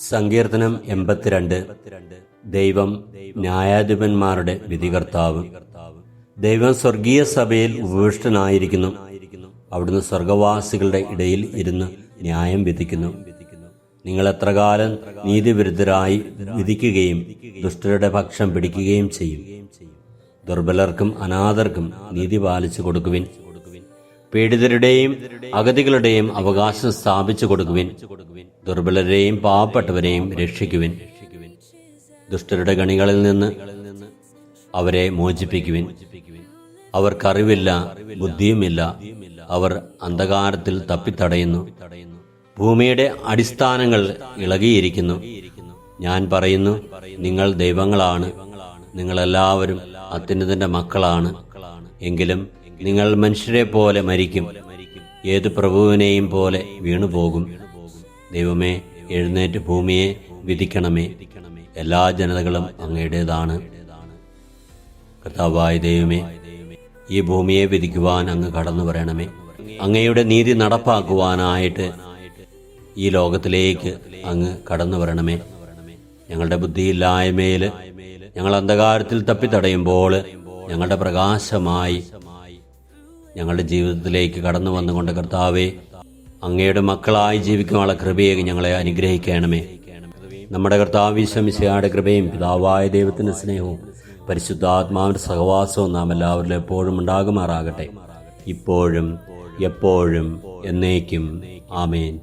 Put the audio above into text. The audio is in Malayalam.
സങ്കീർത്തനം എൺപത്തിരണ്ട്. ദൈവം ന്യായാധിപന്മാരുടെ വിധികർത്താവ്. ദൈവം സ്വർഗീയ സഭയിൽ ഉപവിഷ്ടനായിരിക്കുന്നു. അവിടുന്ന് സ്വർഗവാസികളുടെ ഇടയിൽ ഇരുന്ന് ന്യായം വിധിക്കുന്നു. നിങ്ങൾ എത്രകാലം നീതിവിരുദ്ധരായി വിധിക്കുകയും ദുഷ്ടരുടെ പക്ഷം പിടിക്കുകയും ചെയ്യും. ദുർബലർക്കും അനാഥർക്കും നീതി പാലിച്ചു കൊടുക്കുവിൻ. പീഡിതരുടെയും അഗതികളുടെയും അവകാശം സ്ഥാപിച്ചു കൊടുക്കുവിൻ ദുർബലരെയും പാവപ്പെട്ടവരെയും രക്ഷിക്കുവിൻ. ദുഷ്ടരുടെ ഗണികളിൽ നിന്ന് അവരെ മോചിപ്പിക്കുവിൻ. അവർക്കറിവില്ല ബുദ്ധിയുമില്ല. അവർ അന്ധകാരത്തിൽ തപ്പിത്തടയുന്നു. ഭൂമിയുടെ അടിസ്ഥാനങ്ങൾ ഇളകിയിരിക്കുന്നു. ഞാൻ പറയുന്നു നിങ്ങൾ ദൈവങ്ങളാണ്. നിങ്ങളെല്ലാവരും അത്യുന്നതിന്റെ മക്കളാണ്. എങ്കിലും നിങ്ങൾ മനുഷ്യരെ പോലെ മരിക്കും. ഏത് പ്രഭുവിനെയും പോലെ വീണുപോകും. ദൈവമേ എഴുന്നേറ്റ് ഭൂമിയെ വിധിക്കണമേ. എല്ലാ ജനതകളും അങ്ങയുടേതാണ്. കർത്താവായ ദൈവമേ ഈ ഭൂമിയെ വിധിക്കുവാൻ അങ്ങ് കടന്നു വരണമേ. അങ്ങയുടെ നീതി നടപ്പാക്കുവാനായിട്ട് ഈ ലോകത്തിലേക്ക് അങ്ങ് കടന്നു വരണമേ. ഞങ്ങളുടെ ബുദ്ധിയില്ലായ്മയിൽ ഞങ്ങൾ അന്ധകാരത്തിൽ തപ്പിത്തടയുമ്പോൾ ഞങ്ങളുടെ പ്രകാശമായി ഞങ്ങളുടെ ജീവിതത്തിലേക്ക് കടന്നു വന്നുകൊണ്ട് കർത്താവെ അങ്ങയുടെ മക്കളായി ജീവിക്കാനുള്ള കൃപയെ ഞങ്ങളെ അനുഗ്രഹിക്കണമേ. നമ്മുടെ കർത്താവ് ഈശ്വമിശയുടെ കൃപയും പിതാവായ ദൈവത്തിന്റെ സ്നേഹവും പരിശുദ്ധാത്മാവിന്റെ സഹവാസവും നാം എല്ലാവരിലും എപ്പോഴും ഉണ്ടാകുമാറാകട്ടെ. ഇപ്പോഴും എപ്പോഴും എന്നേക്കും. ആമേൻ.